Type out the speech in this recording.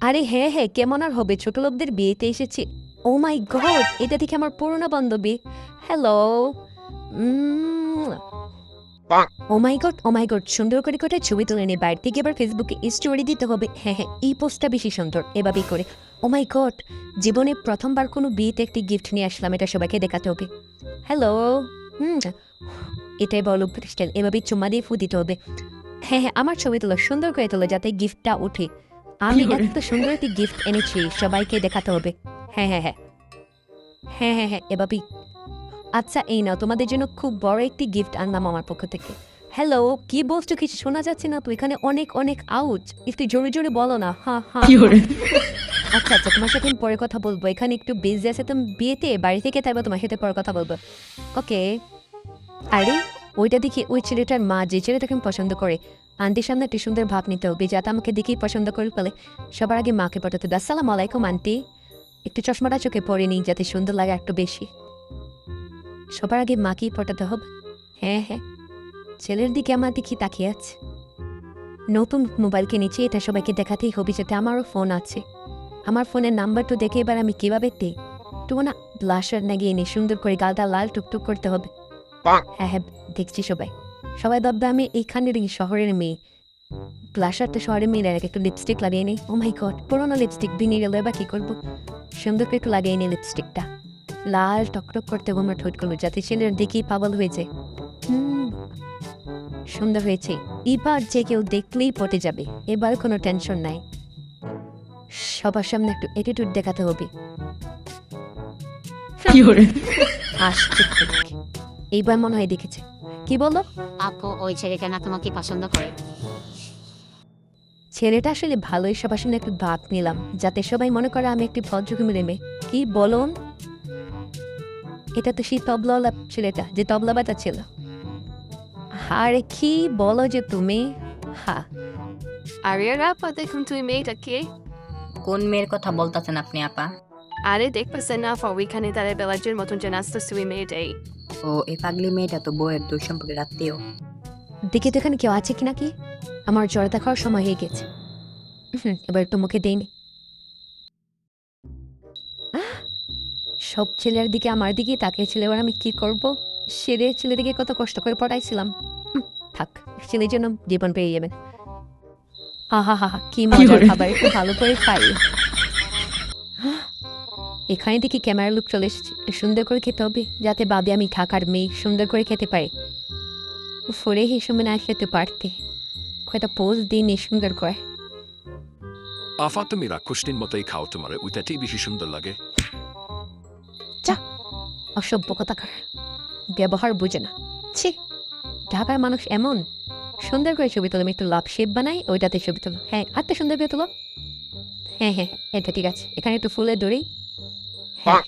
আরে হ্যাঁ হ্যাঁ কেমন আর হবে? ছোট লোকদের বিয়েতে এসেছি। ও মাই গড এটা দেখে আমার পুরনো বান্ধবী। Hello oh my God oh my God সুন্দর করে কোথায় ছবি তুলে নে। বাইরে থেকে এবার ফেসবুকে স্টোরি দিতে হবে। হ্যাঁ হ্যাঁ এই পোস্টটা বেশি সুন্দর। এভাবেই করে। ও মাই গড জীবনে প্রথমবার কোনো বিয়েতে একটি গিফট নিয়ে আসলাম এটা সবাইকে দেখাতে হবে। হ্যালো হুম এটাই বলো খ্রিস্টান এভাবেই চুম্মা দিয়ে ফু দিতে হবে। হ্যাঁ হ্যাঁ আমার ছবি তোলো সুন্দর করে তোলো যাতে গিফটটা ওঠে। আমি এত সুন্দর একটি গিফট এনেছি সবাইকে দেখাতে হবে। হ্যাঁ হ্যাঁ হ্যাঁ। হ্যাঁ হ্যাঁ হ্যাঁ এভাবেই আচ্ছা এই নাও তোমাদের জন্য খুব বড় একটি গিফট আনলাম আমার পক্ষ থেকে। হ্যালো কি বলছো কিছু শোনা যাচ্ছে না তো? এখানে অনেক অনেক আউট একটু জোরে জোরে বলো না হ্যাঁ হ্যাঁ আচ্ছা আচ্ছা তোমার সাথে পরে কথা বলব। এখানে একটু বিজি আছে তুমি বিয়েতে বাড়ি থেকে তারপর তোমার সাথে পরে কথা বলব। ওকে আরে ওইটা দেখি ওই ছেলেটার মা যে ছেলেটাকে পছন্দ করে। আন্টির সামনে একটি সুন্দর ভাব নিতে হবে যাতে আমাকে দেখেই পছন্দ করে ফেলে। সবার আগে মাকে পাঠাতে হবে আসসালাম আলাইকুম আন্টি। একটু চশমাটা চোখে পরে নিই যাতে সুন্দর লাগে একটু বেশি। সবার আগে মাকেই পটাতে হবে। হ্যাঁ হ্যাঁ। ছেলের দিকে আমার দেখি তাকিয়ে আছে। নতুন মোবাইল কিনেছি এটা সবাইকে দেখাতেই হবে যাতে আমারও ফোন আছে। আমার ফোনের নাম্বারটা দেখে এবার আমি কীভাবে দিই একটু না ব্লাশার লাগিয়ে নিই সুন্দর করে গালটা লাল টুকটুক করতে হবে। হ্যাঁ হ্যাঁ দেখছি সবাই। সবাই ভাববে আমি এইখানের এই শহরের মেয়ে। ব্লাশারটা শহরের মেয়েরা একটু লিপস্টিক লাগিয়ে নিই ও মাই গড পুরোনো লিপস্টিক ভেঙে গেলে এবার কি করব? সুন্দর করে একটু লাগিয়ে নিই লিপস্টিকটা লাল টকটক করতে আমার ঠোঁটগুলো যাতে ছেলের দেখেই পাগল হয়েছে। সুন্দর হয়েছে। এবার যে কেউ দেখলেই পটে যাবে এবার কোনো টেনশন নাই। সবার সামনে একটু অ্যাটিটিউড দেখাতে হবে। আসছে এইবার মনে হয় দেখেছে। কি বলো? আপু ওই ছেলেটা না তোমাকে পছন্দ করে। ছেলেটা আসলে ভালোই সবার সামনে একটু ভাত নিলাম যাতে সবাই মনে করে আমি একটি ভদ্রকমের মেয়ে। কি বলুন? এটা তো সেই তবলাওয়ালা ছেলেটা যে তবলা বাতা ছিল। আরে কি বলো যে তুমি? হা। আরে আপা দেখুন তুই মেয়েটাকে কোন মেয়ের কথা বলতেছেন আপনি আপা? আরে দেখতেছেন না ওইখানে তারা বেলাজের মতন যে নাচতে তুই মেয়েটাই। ও এই পাগলি মেয়েটা তো বউয়ের দুই সম্পর্কে আত্মীয়। দেখি তো এখানে কেউ আছে কি নাকি? আমার জ্বর দেখার সময় হয়ে গেছে। হুম, এবার একটু মুখে দেইনি। আহ, সব ছেলের দিকে আমার দিকে তাকিয়েছিল এবার আমি কি করব? সেরে ছেলেদিকে কত কষ্ট করে পড়াইছিলাম থাক ছেলের জন্য জীবন পেয়ে যাবেন হা হা হা হা, কি মজার খাবার একটু ভালো করে খাই। আহ, এখানে দেখি ক্যামেরা লুক চলে এসেছে। সুন্দর করে খেতে হবে যাতে ভাবে আমি ঢাকার মেয়ে সুন্দর করে খেতে পারি। ফোরে হিসেবে না খেতে পারতে। কয়টা পোজ দিন সুন্দর করে। আফা তুমি রাক্ষসটির মতোই খাও তোমার ওইটাতেই বেশি সুন্দর লাগে। অসভ্য কথা ব্যবহার বুঝে না। ছি ঢাকার মানুষ এমন। সুন্দর করে ছবি তোলো আমি একটু লাভ শেপ বানাই ওইটাতে ছবি তোলো। হ্যাঁ হাতটা সুন্দর করে তোলো। হ্যাঁ হ্যাঁ এটা ঠিক আছে। এখানে একটু ফুলের দড়ি। হ্যাঁ